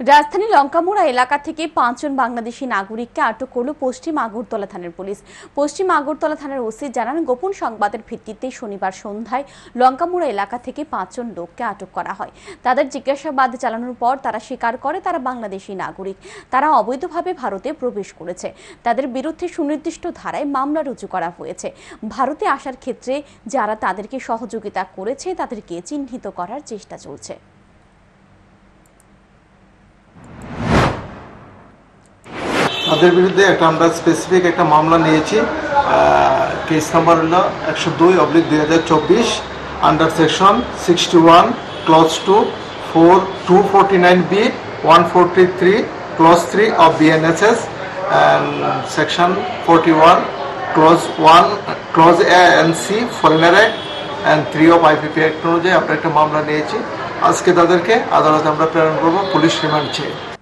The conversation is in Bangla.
রাজধানী লঙ্কামোড়া এলাকা থেকে পাঁচজন বাংলাদেশি নাগরিককে আটক করল পশ্চিম আগরতলা থানার পুলিশ। পশ্চিম আগরতলা থানার ওসি জানান, গোপন সংবাদের ভিত্তিতে শনিবার সন্ধ্যায় লঙ্কামোড়া এলাকা থেকে পাঁচজন লোককে আটক করা হয়। তাদের জিজ্ঞাসাবাদ চালানোর পর তারা স্বীকার করে তারা বাংলাদেশি নাগরিক। তারা অবৈধভাবে ভারতে প্রবেশ করেছে। তাদের বিরুদ্ধে সুনির্দিষ্ট ধারায় মামলা রুজু করা হয়েছে। ভারতে আসার ক্ষেত্রে যারা তাদেরকে সহযোগিতা করেছে, তাদেরকে চিহ্নিত করার চেষ্টা চলছে। তাদের বিরুদ্ধে একটা আমরা স্পেসিফিক একটা মামলা নিয়েছি কেস নাম্বার হলো একশো দুই অব্লিক দুই হাজার চব্বিশ under section sixty one clause two four two forty nine B one forty three clause three of BNSS section forty one clause one clause A N C foreigner act and three of IPP act অনুযায়ী আমরা একটা মামলা নিয়েছি। আজকে তাদেরকে আদালতে আমরা প্রেরণ করব, পুলিশ রিমান্ড চেয়ে।